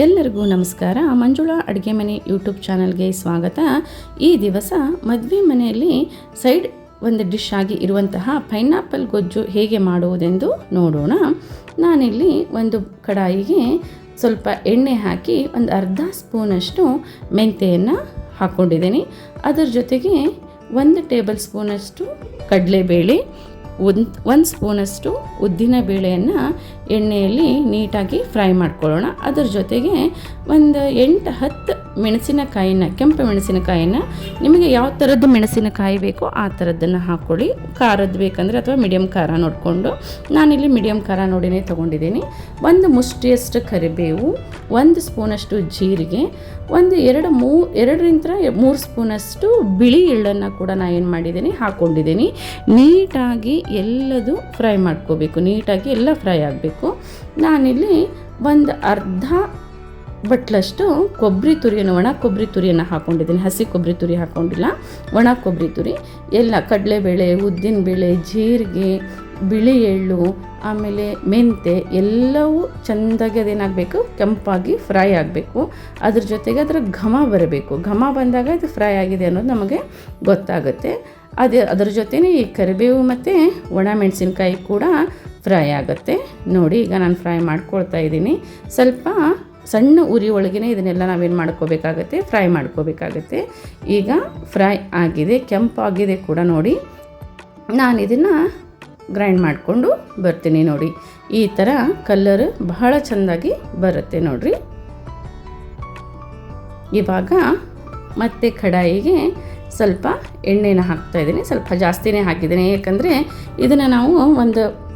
ಎಲ್ಲರಿಗೂ ನಮಸ್ಕಾರ. ಮಂಜುಳಾ ಅಡುಗೆ ಮನೆ ಯೂಟ್ಯೂಬ್ ಚಾನಲ್ಗೆ ಸ್ವಾಗತ. ಈ ದಿವಸ ಮದುವೆ ಮನೆಯಲ್ಲಿ ಸೈಡ್ ಒಂದು ಡಿಶ್ ಆಗಿ ಇರುವಂತಹ ಪೈನಾಪಲ್ ಗೊಜ್ಜು ಹೇಗೆ ಮಾಡುವುದೆಂದು ನೋಡೋಣ. ನಾನಿಲ್ಲಿ ಒಂದು ಕಡಾಯಿಗೆ ಸ್ವಲ್ಪ ಎಣ್ಣೆ ಹಾಕಿ ಒಂದು ಅರ್ಧ ಸ್ಪೂನಷ್ಟು ಮೆಂತೆಯನ್ನು ಹಾಕ್ಕೊಂಡಿದ್ದೀನಿ ಅದರ ಜೊತೆಗೆ ಒಂದು ಟೇಬಲ್ ಸ್ಪೂನಷ್ಟು ಕಡಲೆಬೇಳೆ ಒಂದು ಒಂದು ಸ್ಪೂನಷ್ಟು ಉದ್ದಿನ ಬೇಳೆಯನ್ನು ಎಣ್ಣೆಯಲ್ಲಿ ನೀಟಾಗಿ ಫ್ರೈ ಮಾಡ್ಕೊಳ್ಳೋಣ. ಅದರ ಜೊತೆಗೆ ಒಂದು ಎಂಟು ಹತ್ತು ಮೆಣಸಿನಕಾಯಿನ, ಕೆಂಪು ಮೆಣಸಿನಕಾಯಿನ, ನಿಮಗೆ ಯಾವ ಥರದ್ದು ಮೆಣಸಿನಕಾಯಿ ಬೇಕೋ ಆ ಥರದ್ದನ್ನು ಹಾಕ್ಕೊಳ್ಳಿ. ಖಾರದ್ದು ಬೇಕಂದರೆ ಅಥವಾ ಮೀಡಿಯಮ್ ಖಾರ ನೋಡಿಕೊಂಡು. ನಾನಿಲ್ಲಿ ಮೀಡಿಯಮ್ ಖಾರ ನೋಡಿನೇ ತೊಗೊಂಡಿದ್ದೀನಿ. ಒಂದು ಮುಷ್ಟಿಯಷ್ಟು ಕರಿಬೇವು, ಒಂದು ಸ್ಪೂನಷ್ಟು ಜೀರಿಗೆ, ಒಂದು ಎರಡು ಮೂ, ಎರಡರಿಂದ ಮೂರು ಸ್ಪೂನಷ್ಟು ಬಿಳಿ ಎಳ್ಳನ್ನು ಕೂಡ ನಾನು ಏನು ಮಾಡಿದ್ದೀನಿ, ಹಾಕ್ಕೊಂಡಿದ್ದೀನಿ. ನೀಟಾಗಿ ಎಲ್ಲದು ಫ್ರೈ ಮಾಡ್ಕೋಬೇಕು. ನೀಟಾಗಿ ಎಲ್ಲ ಫ್ರೈ ಆಗಬೇಕು. ನಾನಿಲ್ಲಿ ಒಂದು ಅರ್ಧ ಬಟ್ಲಷ್ಟು ಕೊಬ್ಬರಿ ತುರಿಯನ್ನು, ಒಣ ಕೊಬ್ಬರಿ ತುರಿಯನ್ನು ಹಾಕ್ಕೊಂಡಿದ್ದೀನಿ ಹಸಿ ಕೊಬ್ಬರಿ ತುರಿ ಹಾಕ್ಕೊಂಡಿಲ್ಲ ಒಣ ಕೊಬ್ಬರಿ ತುರಿ. ಎಲ್ಲ ಕಡಲೆಬೇಳೆ, ಉದ್ದಿನಬೇಳೆ, ಜೀರಿಗೆ, ಬಿಳಿ ಎಳ್ಳು, ಆಮೇಲೆ ಮೆಂತೆ ಎಲ್ಲವೂ ಚೆಂದಾಗಿ ಅದೇನಾಗಬೇಕು? ಕೆಂಪಾಗಿ ಫ್ರೈ ಆಗಬೇಕು. ಅದ್ರ ಜೊತೆಗೆ ಅದರ ಘಮ ಬರಬೇಕು. ಘಮ ಬಂದಾಗ ಇದು ಫ್ರೈ ಆಗಿದೆ ಅನ್ನೋದು ನಮಗೆ ಗೊತ್ತಾಗುತ್ತೆ. ಅದೇ ಅದರ ಜೊತೆನೇ ಈ ಕರಿಬೇವು ಮತ್ತು ಒಣ ಮೆಣಸಿನ್ಕಾಯಿ ಕೂಡ ಫ್ರೈ ಆಗುತ್ತೆ. ನೋಡಿ, ಈಗ ನಾನು ಫ್ರೈ ಮಾಡ್ಕೊಳ್ತಾ ಇದ್ದೀನಿ. ಸ್ವಲ್ಪ ಸಣ್ಣ ಉರಿ ಒಳಗೇ ಇದನ್ನೆಲ್ಲ ನಾವೇನು ಮಾಡ್ಕೋಬೇಕಾಗತ್ತೆ? ಫ್ರೈ ಮಾಡ್ಕೋಬೇಕಾಗತ್ತೆ. ಈಗ ಫ್ರೈ ಆಗಿದೆ, ಕೆಂಪಾಗಿದೆ ಕೂಡ ನೋಡಿ. ನಾನು ಇದನ್ನು ಗ್ರೈಂಡ್ ಮಾಡಿಕೊಂಡು ಬರ್ತೀನಿ ನೋಡಿ. ಈ ಥರ ಕಲ್ಲರ್ ಬಹಳ ಚೆಂದಾಗಿ ಬರುತ್ತೆ ನೋಡಿರಿ. ಇವಾಗ ಮತ್ತೆ ಕಡಾಯಿಗೆ ಸ್ವಲ್ಪ ಎಣ್ಣೆನ ಹಾಕ್ತಾಯಿದ್ದೀನಿ ಸ್ವಲ್ಪ ಜಾಸ್ತಿನೇ ಹಾಕಿದ್ದೀನಿ. ಯಾಕಂದರೆ ಇದನ್ನು ನಾವು ಒಂದು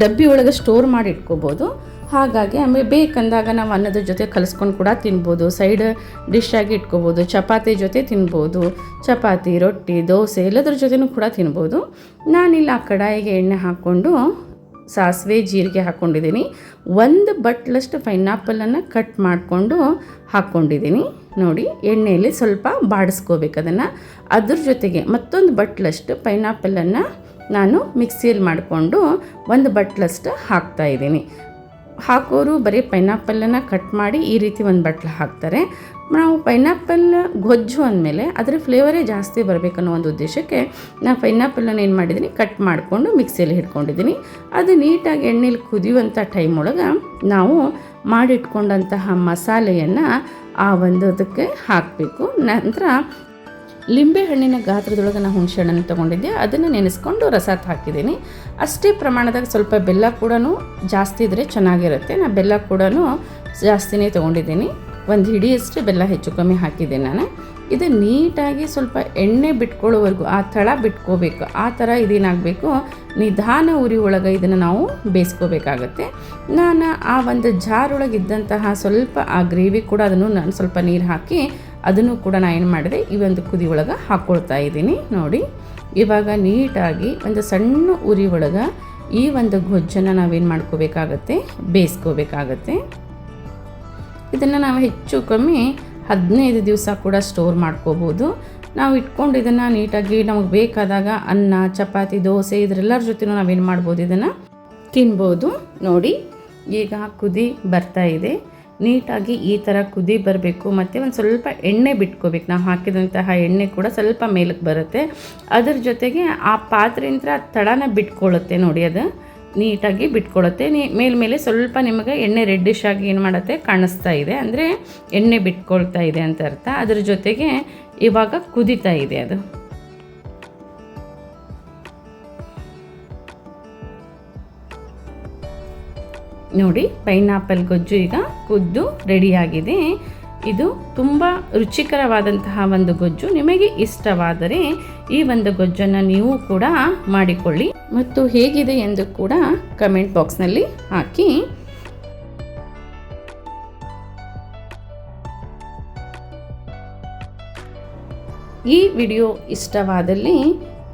ಡಬ್ಬಿ ಒಳಗೆ ಸ್ಟೋರ್ ಮಾಡಿ ಇಟ್ಕೋಬೋದು. ಹಾಗಾಗಿ ಆಮೇಲೆ ಬೇಕಂದಾಗ ನಾವು ಅನ್ನದ ಜೊತೆ ಕಲಿಸ್ಕೊಂಡು ಕೂಡ ತಿನ್ಬೋದು. ಸೈಡ್ ಡಿಶ್ ಆಗಿ ಇಟ್ಕೋಬೋದು. ಚಪಾತಿ ಜೊತೆ ತಿನ್ಬೋದು. ಚಪಾತಿ, ರೊಟ್ಟಿ, ದೋಸೆ ಎಲ್ಲದ್ರ ಜೊತೆನೂ ಕೂಡ ತಿನ್ಬೋದು. ನಾನಿಲ್ಲಿ ಆ ಕಡಾಯಿಗೆ ಎಣ್ಣೆ ಹಾಕ್ಕೊಂಡು ಸಾಸಿವೆ, ಜೀರಿಗೆ ಹಾಕ್ಕೊಂಡಿದ್ದೀನಿ ಒಂದು ಬಟ್ಲಷ್ಟು ಪೈನಾಪಲನ್ನು ಕಟ್ ಮಾಡಿಕೊಂಡು ಹಾಕ್ಕೊಂಡಿದ್ದೀನಿ ನೋಡಿ, ಎಣ್ಣೆಯಲ್ಲಿ ಸ್ವಲ್ಪ ಬಾಡಿಸ್ಕೋಬೇಕು ಅದನ್ನು. ಅದ್ರ ಜೊತೆಗೆ ಮತ್ತೊಂದು ಬಟ್ಲಷ್ಟು ಪೈನಾಪಲನ್ನು ನಾನು ಮಿಕ್ಸಿಯಲ್ಲಿ ಮಾಡಿಕೊಂಡು ಒಂದು ಬಟ್ಲಷ್ಟು ಹಾಕ್ತಾಯಿದ್ದೀನಿ ಹಾಕೋರು ಬರೀ ಪೈನಾಪಲನ್ನು ಕಟ್ ಮಾಡಿ ಈ ರೀತಿ ಒಂದು ಬಟ್ಲು ಹಾಕ್ತಾರೆ. ನಾವು ಪೈನಾಪಲ್ ಗೊಜ್ಜು ಅಂದಮೇಲೆ ಅದರ ಫ್ಲೇವರೇ ಜಾಸ್ತಿ ಬರಬೇಕನ್ನೋ ಒಂದು ಉದ್ದೇಶಕ್ಕೆ ನಾನು ಪೈನಾಪಲನ್ನು ಏನು ಮಾಡಿದ್ದೀನಿ ಕಟ್ ಮಾಡಿಕೊಂಡು ಮಿಕ್ಸಿಯಲ್ಲಿ ಹಿಡ್ಕೊಂಡಿದ್ದೀನಿ. ಅದು ನೀಟಾಗಿ ಎಣ್ಣೆಲಿ ಕುದಿಯುವಂಥ ಟೈಮ್ ಒಳಗೆ ನಾವು ಮಾಡಿಟ್ಕೊಂಡಂತಹ ಮಸಾಲೆಯನ್ನು ಆ ಒಂದು ಅದಕ್ಕೆ ಹಾಕಬೇಕು. ನಂತರ ಲಿಂಬೆಹಣ್ಣಿನ ಗಾತ್ರದೊಳಗೆ ನಾನು ಹುಣಸೆ ಹಣ್ಣನ್ನು ತೊಗೊಂಡಿದ್ದೆ. ಅದನ್ನು ನೆನೆಸ್ಕೊಂಡು ರಸ ಹಾಕಿದ್ದೀನಿ. ಅಷ್ಟೇ ಪ್ರಮಾಣದಾಗ ಸ್ವಲ್ಪ ಬೆಲ್ಲ ಕೂಡ ಜಾಸ್ತಿ ಇದ್ದರೆ ಚೆನ್ನಾಗಿರುತ್ತೆ. ನಾನು ಬೆಲ್ಲ ಕೂಡ ಜಾಸ್ತಿನೇ ತೊಗೊಂಡಿದ್ದೀನಿ. ಒಂದು ಹಿಡಿಯಷ್ಟು ಬೆಲ್ಲ ಹೆಚ್ಚು ಕಮ್ಮಿ ಹಾಕಿದ್ದೀನಿ ನಾನು. ಇದು ನೀಟಾಗಿ ಸ್ವಲ್ಪ ಎಣ್ಣೆ ಬಿಟ್ಕೊಳ್ಳೋವರೆಗೂ ಆ ತಳ ಬಿಟ್ಕೋಬೇಕು, ಆ ಥರ ಇದೇನಾಗಬೇಕು, ನಿಧಾನ ಉರಿ ಒಳಗೆ ಇದನ್ನು ನಾವು ಬೇಯಿಸ್ಕೋಬೇಕಾಗತ್ತೆ. ನಾನು ಆ ಒಂದು ಜಾರೊಳಗಿದ್ದಂತಹ ಸ್ವಲ್ಪ ಆ ಗ್ರೇವಿ ಕೂಡ ಅದನ್ನು ನಾನು ಸ್ವಲ್ಪ ನೀರು ಹಾಕಿ ಅದನ್ನು ಕೂಡ ನಾನು ಏನು ಮಾಡಿದೆ, ಈ ಒಂದು ಕುದಿ ಒಳಗೆ ಹಾಕ್ಕೊಳ್ತಾ ಇದ್ದೀನಿ. ನೋಡಿ, ಇವಾಗ ನೀಟಾಗಿ ಒಂದು ಸಣ್ಣ ಉರಿ ಒಳಗೆ ಈ ಒಂದು ಗೊಜ್ಜನ್ನು ನಾವೇನು ಮಾಡ್ಕೋಬೇಕಾಗತ್ತೆ, ಬೇಯಿಸ್ಕೋಬೇಕಾಗತ್ತೆ. ಇದನ್ನು ನಾವು ಹೆಚ್ಚು ಕಮ್ಮಿ ಹದಿನೈದು ದಿವಸ ಕೂಡ ಸ್ಟೋರ್ ಮಾಡ್ಕೋಬೋದು. ನಾವು ಇಟ್ಕೊಂಡು ಇದನ್ನು ನೀಟಾಗಿ ನಮಗೆ ಬೇಕಾದಾಗ ಅನ್ನ, ಚಪಾತಿ, ದೋಸೆ ಇದರೆಲ್ಲರ ಜೊತೆನೂ ನಾವೇನು ಮಾಡ್ಬೋದು ಇದನ್ನು ತಿನ್ಬೋದು. ನೋಡಿ, ಈಗ ಕುದಿ ಬರ್ತಾ ಇದೆ. ನೀಟಾಗಿ ಈ ಥರ ಕುದಿ ಬರಬೇಕು. ಮತ್ತು ಒಂದು ಸ್ವಲ್ಪ ಎಣ್ಣೆ ಬಿಟ್ಕೋಬೇಕು. ನಾವು ಹಾಕಿದಂತಹ ಎಣ್ಣೆ ಕೂಡ ಸ್ವಲ್ಪ ಮೇಲಕ್ಕೆ ಬರುತ್ತೆ. ಅದ್ರ ಜೊತೆಗೆ ಆ ಪಾತ್ರೆಯಿಂದ ತಳನ ಬಿಟ್ಕೊಳ್ಳುತ್ತೆ ನೋಡಿ ಅದು. ನೀಟಾಗಿ ಬಿಟ್ಕೊಳ್ಳುತ್ತೆ. ನೀ ಮೇಲ್ಮೇಲೆ ಸ್ವಲ್ಪ ನಿಮಗೆ ಎಣ್ಣೆ ರೆಡ್ಡಿಶ್ ಆಗಿ ಏನು ಮಾಡುತ್ತೆ ಕಾಣಿಸ್ತಾ ಇದೆ. ಅಂದರೆ ಎಣ್ಣೆ ಬಿಟ್ಕೊಳ್ತಾ ಇದೆ ಅಂತ ಅರ್ಥ. ಅದ್ರ ಜೊತೆಗೆ ಇವಾಗ ಕುದಿತಾ ಇದೆ ಅದು. ನೋಡಿ ಪೈನಾಪಲ್ ಗೊಜ್ಜು ಈಗ ಕುದ್ದು ರೆಡಿಯಾಗಿದೆ ಇದು ತುಂಬ ರುಚಿಕರವಾದಂತಹ ಒಂದು ಗೊಜ್ಜು. ನಿಮಗೆ ಇಷ್ಟವಾದರೆ ಈ ಒಂದು ಗೊಜ್ಜನ್ನು ನೀವು ಕೂಡ ಮಾಡಿಕೊಳ್ಳಿ ಮತ್ತು ಹೇಗಿದೆ ಎಂದು ಕೂಡ ಕಮೆಂಟ್ ಬಾಕ್ಸ್ನಲ್ಲಿ ಹಾಕಿ. ಈ ವಿಡಿಯೋ ಇಷ್ಟವಾದಲ್ಲಿ